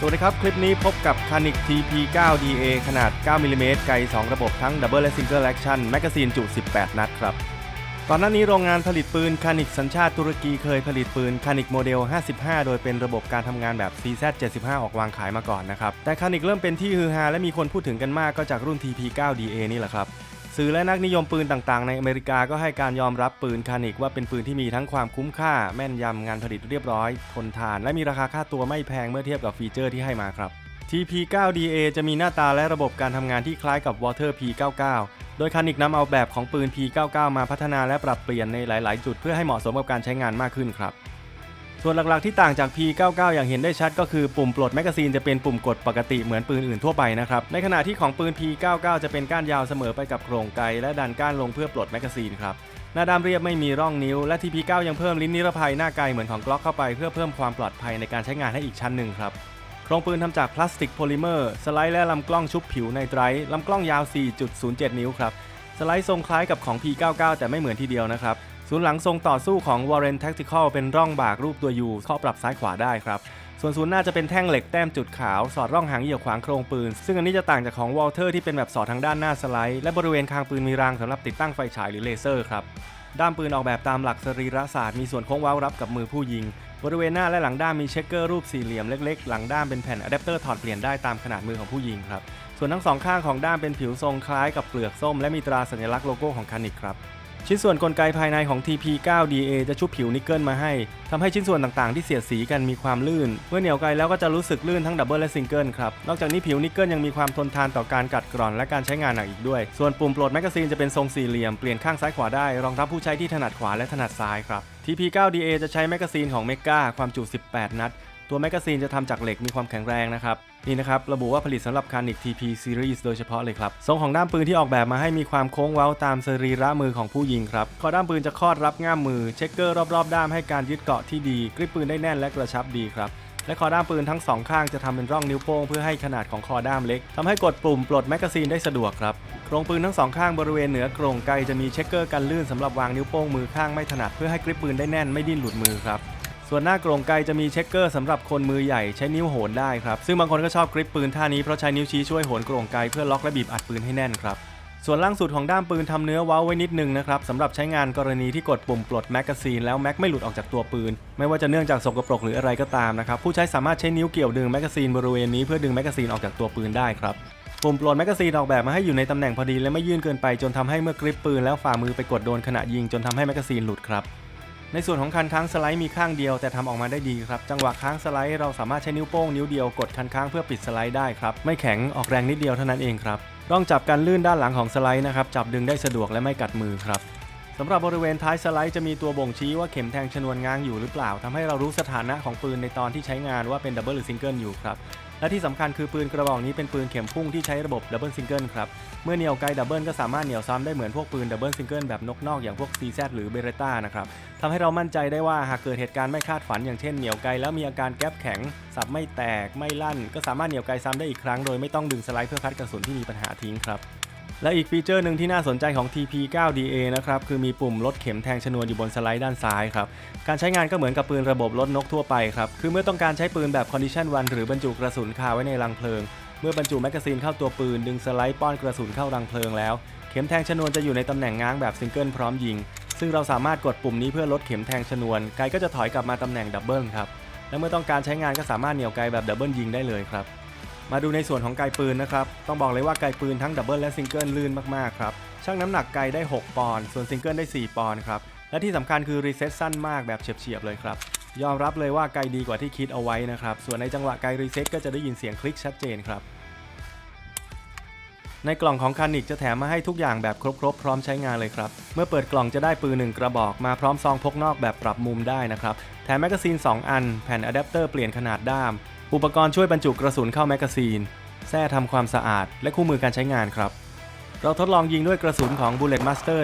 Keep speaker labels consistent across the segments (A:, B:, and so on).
A: สวัสดีครับ คลิปนี้พบกับ c a n i c TP9DA ขนาด 9 มิลลิเมตรไกล 2 ระบบทั้ง Double และ Single Action แมกกาซีนจุ 18 นัดครับ ก่อนหน้านี้โรงงานผลิตปืน c a n i c สัญชาติตุรกีเคยผลิตปืน c a n i c โมเดล 55 โดยเป็นระบบการทำงานแบบ CZ75 ออกวางขายมาก่อนนะครับ แต่ c a n i c เริ่มเป็นที่ฮือฮาและมีคนพูดถึงกันมากก็จากรุ่น TP9DA นี่แหละครับ สื่อและนักนิยมปืนต่างๆ ในอเมริกาก็ให้การยอมรับปืนคานิกว่าเป็นปืนที่มีทั้งความคุ้มค่า แม่นยำงานผลิตเรียบร้อย ทนทาน และมีราคาค่าตัวไม่แพงเมื่อเทียบกับฟีเจอร์ที่ให้มาครับ TP9DA จะมีหน้าตาและระบบการทำงานที่คล้ายกับ Water P99 โดยคานิกนำเอาแบบของปืน P99 มาพัฒนาและปรับเปลี่ยนในหลาย ๆ จุดเพื่อให้เหมาะสมกับการใช้งานมากขึ้นครับ ส่วนหลักๆที่ต่างจาก P99 อย่างเห็นได้ชัดก็คือปุ่มปลดแมกกาซีนจะเป็นปุ่มกดปกติเหมือนปืนอื่นทั่วไปนะครับ ในขณะที่ของปืน P99 จะเป็นก้านยาวเสมอไปกับโครงไกและดันก้านลงเพื่อปลดแมกกาซีนครับหน้าด้ามเรียบไม่มีร่องนิ้ว และ TP9 ยังเพิ่มลิ้นนิรภัยหน้าไกลเหมือนของกล็อกเข้าไปเพื่อเพิ่มความปลอดภัยในการใช้งานให้อีกชั้นหนึ่งครับโครงปืนทำจากพลาสติกโพลิเมอร์ สไลด์และลำกล้องชุบผิวในไตร์ลำกล้องยาว 4.07 นิ้วครับสไลด์ทรงคล้ายกับของ P99 แต่ไม่เหมือนทีเดียวนะครับ ศูนย์หลังทรงต่อสู้ของ Warren Tactical เป็นร่องบากรูปตัว U ข้อปรับซ้ายขวาได้ครับ ส่วนศูนย์หน้าจะเป็นแท่งเหล็กแต้มจุดขาว สอดร่องหางเหยี่ยวขวางโครงปืน ซึ่งอันนี้จะต่างจากของ Walter ที่เป็นแบบสอดทางด้านหน้าสไลด์ และบริเวณคางปืนมีรางสำหรับติดตั้งไฟฉายหรือเลเซอร์ครับด้ามปืนออกแบบตามหลักสรีระศาสตร์มีส่วนโค้งเว้ารับกับมือผู้ยิง บริเวณหน้าและหลังด้ามมีเช็คเกอร์รูปสี่เหลี่ยมเล็กๆ หลังด้ามเป็นแผ่นอะแดปเตอร์ถอดเปลี่ยนได้ตามขนาดมือของผู้ยิงครับส่วนทั้งสองข้างของด้ามเป็นผิวทรงคล้ายกับเปลือกส้ม และมีตราสัญลักษณ์โลโก้ของคานิกครับ ชิ้นส่วนกลไกภายในของ TP9DA จะชุบผิวนิกเกิลมาให้ทำให้ชิ้นส่วนต่างๆที่เสียดสีกันมีความลื่น เมื่อเหนี่ยวไกลแล้วก็จะรู้สึกลื่นทั้งดับเบิลและซิงเกิลครับ นอกจากนี้ผิวนิกเกิลยังมีความทนทานต่อการกัดกร่อนและการใช้งานหนักอีกด้วย ส่วนปุ่มปลดแมกกาซีนจะเป็นทรงสี่เหลี่ยมเปลี่ยนข้างซ้ายขวาได้ รองรับผู้ใช้ที่ถนัดขวาและถนัดซ้ายครับ TP9DA จะใช้แมกกาซีนของ Mega ความจุ 18 นัด ตัวแมกกาซีนจะทำจากเหล็กมีความแข็งแรงนะครับ นี่นะครับ ระบุว่าผลิตสำหรับคานิก TP Series โดยเฉพาะเลยครับ ทรงของด้ามปืนที่ออกแบบมาให้มีความโค้งเว้าตามสรีระมือของผู้ยิงครับคอด้ามปืนจะคอดรับง่ามมือ เช็คเกอร์รอบๆด้ามให้การยึดเกาะที่ดี กริปปืนได้แน่นและกระชับดีครับและคอด้ามปืนทั้งสองข้างจะทำเป็นร่องนิ้วโป้งเพื่อให้ขนาดของคอด้ามเล็กทำให้กดปุ่มปลดแมกกาซีนได้สะดวกครับโครงปืนทั้งสองข้างบริเวณเหนือโครงไกจะมีเช็คเกอร์กันลื่นสำหรับวางนิ้วโป้งมือข้างไม่ถนัดเพื่อให้กริปปืนได้แน่นไม่ดิ้นหลุดมือครับ ส่วนหน้ากรงไกจะมีเช็คเกอร์สำหรับคนมือใหญ่ใช้นิ้วโหนได้ครับ ซึ่งบางคนก็ชอบกริปปืนท่านี้เพราะใช้นิ้วชี้ช่วยโหนกรงไกเพื่อล็อกและบีบอัดปืนให้แน่นครับ ส่วนล่างสุดของด้ามปืนทำเนื้อว้าไว้นิดนึงนะครับสำหรับใช้งานกรณีที่กดปุ่มปลดแมกกาซีนแล้วแม็กไม่หลุดออกจากตัวปืน ไม่ว่าจะเนื่องจากสกปรกหรืออะไรก็ตามนะครับผู้ใช้สามารถใช้นิ้วเกี่ยวดึงแมกกาซีนบริเวณนี้เพื่อดึงแมกกาซีนออกจากตัวปืนได้ครับปุ่มปลดแมกกาซีนออกแบบมาให้อยู่ในตำแหน่งพอดีและไม่ยื่นเกินไป จนทำให้เมื่อกริปปืนแล้วฝ่ามือไปกดโดนขณะยิงจนทำให้แมกกาซีนหลุดครับ ในส่วนของคันค้างสไลด์มีข้างเดียวแต่ทำออกมาได้ดีครับ จังหวะค้างสไลด์เราสามารถใช้นิ้วโป้งนิ้วเดียวกดคันค้างเพื่อปิดสไลด์ได้ครับ ไม่แข็งออกแรงนิดเดียวเท่านั้นเองครับร่องจับกันลื่นด้านหลังของสไลด์นะครับ จับดึงได้สะดวกและไม่กัดมือครับสำหรับบริเวณท้ายสไลด์จะมีตัวบ่งชี้ว่าเข็มแทงชนวนง้างอยู่หรือเปล่าทำให้เรารู้สถานะของปืนในตอนที่ใช้งานว่าเป็นดับเบิลหรือซิงเกิลอยู่ครับ และที่สำคัญคือปืนกระบอกนี้เป็นปืนเข็มพุ่งที่ใช้ระบบดับเบิลซิงเกิลครับ เมื่อเหนี่ยวไกลดับเบิลก็สามารถเหนี่ยวซ้ำได้เหมือนพวกปืนดับเบิลซิงเกิลแบบนกนอกอย่างพวก CZ หรือเบเรต้านะครับทำให้เรามั่นใจได้ว่าหากเกิดเหตุการณ์ไม่คาดฝันอย่างเช่นเหนี่ยวไกลแล้วมีอาการแก๊ปแข็ง สับไม่แตกไม่ลั่น ก็สามารถเหนี่ยวไกลซ้ำได้อีกครั้งโดยไม่ต้องดึงสไลด์เพื่อคัดกระสุนที่มีปัญหาทิ้งครับ และอีกฟีเจอร์หนึ่งที่น่าสนใจของ TP9DA นะครับคือมีปุ่มลดเข็มแทงชนวนอยู่บนสไลด์ด้านซ้ายครับ การใช้งานก็เหมือนกับปืนระบบลดนกทั่วไปครับ คือเมื่อต้องการใช้ปืนแบบ Condition 1 หรือบรรจุกระสุนคาไว้ในรังเพลิง เมื่อบรรจุแมกกาซีนเข้าตัวปืน ดึงสไลด์ป้อนกระสุนเข้ารังเพลิงแล้ว เข็มแทงชนวนจะอยู่ในตำแหน่งง้างแบบซิงเกิลพร้อมยิง ซึ่งเราสามารถกดปุ่มนี้เพื่อลดเข็มแทงชนวน ไกก็จะถอยกลับมาตำแหน่งดับเบิลครับ และเมื่อต้องการใช้งานก็สามารถเหนี่ยวไกแบบดับเบิลยิงได้เลยครับ มาดูในส่วนของไกปืนนะครับ ต้องบอกเลยว่าไกปืนทั้งดับเบิลและซิงเกิลลื่นมากๆครับชั่งน้ำหนักไกได้ 6 ปอนด์ส่วนซิงเกิลได้ 4 ปอนด์ครับและที่สำคัญคือรีเซ็ตสั้นมากแบบเฉียบๆเลยครับยอมรับเลยว่าไกดีกว่าที่คิดเอาไว้นะครับส่วนในจังหวะไกรีเซ็ตก็จะได้ยินเสียงคลิกชัดเจนครับในกล่องของคานิกจะแถมมาให้ทุกอย่างแบบครบๆพร้อมใช้งานเลยครับ เมื่อเปิดกล่องจะได้ปืนหนึ่งกระบอกมาพร้อมซองพกนอกแบบปรับมุมได้นะครับ แถมแมกกาซีน 2 อัน แผ่นอะแดปเตอร์เปลี่ยนขนาดด้าม อุปกรณ์ช่วยบรรจุกระสุนเข้าแมกกาซีน แส้ทำความสะอาด และคู่มือการใช้งานครับ เราทดลองยิงด้วยกระสุนของ Bullet Master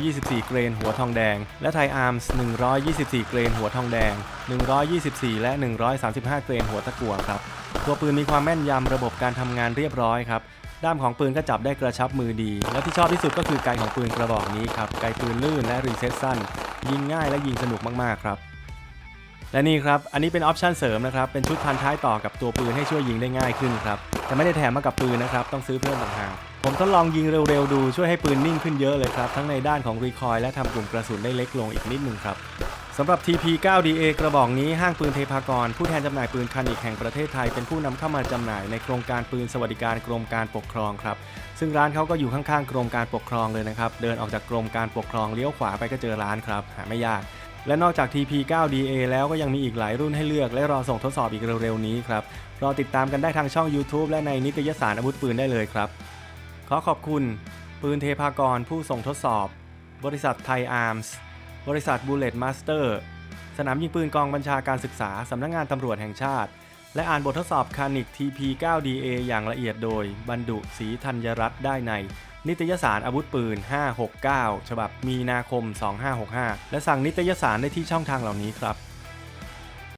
A: 124 เกรนหัวทองแดง และ Thai Arms 124 เกรนหัวทองแดง 124 และ 135 เกรนหัวตะกั่วครับ ตัวปืนมีความแม่นยำระบบการทำงานเรียบร้อยครับด้ามของปืนก็จับได้กระชับมือดี และที่ชอบที่สุดก็คือไกของปืนกระบอกนี้ครับ ไกปืนลื่นและรีเซ็ตสั้น ยิงง่ายและยิงสนุกมาก ๆ ครับ และนี่ครับ อันนี้เป็นออปชันเสริมนะครับ เป็นชุดพันท้ายต่อกับตัวปืนให้ช่วยยิงได้ง่ายขึ้นครับ แต่ไม่ได้แถมมากับปืนนะครับ ต้องซื้อเพิ่มต่างหากผมทดลองยิงเร็วๆดูช่วยให้ปืนนิ่งขึ้นเยอะเลยครับ ทั้งในด้านของรีคอยและทำกลุ่มกระสุนได้เล็กลงอีกนิดนึงครับสำหรับ TP9DA กระบอกนี้ห้างปืนเทพากร ผู้แทนจำหน่ายปืนคานิกแห่งประเทศไทย เป็นผู้นำเข้ามาจำหน่ายในโครงการปืนสวัสดิการกรมการปกครองครับ ซึ่งร้านเขาก็อยู่ข้างๆกรมการปกครองเลยนะครับ เดินออกจากกรมการปกครองเลี้ยวขวาไปก็เจอร้านครับ หาไม่ยาก และนอกจาก TP9DA แล้วก็ยังมีอีกหลายรุ่นให้เลือกและรอส่งทดสอบอีกเร็วๆนี้ครับ รอติดตามกันได้ทางช่อง YouTube และในนิตยสารอาวุธปืนได้เลยครับ ขอขอบคุณ ปืนเทพากรผู้ส่งทดสอบ บริษัทไทยอาร์มส์บริษัทบูเลตมาสเตอร์สนามยิงปืนกองบัญชาการศึกษา สำนักงงานตำรวจแห่งชาติ และอ่านบททดสอบคานิก TP9DA อย่างละเอียดโดย บรรดุศรีธัญรัตน์ได้ใน นิตยสารอาวุธปืน 569 ฉบับมีนาคม 2565 และสั่งนิตยสารได้ที่ช่องทางเหล่านี้ครับ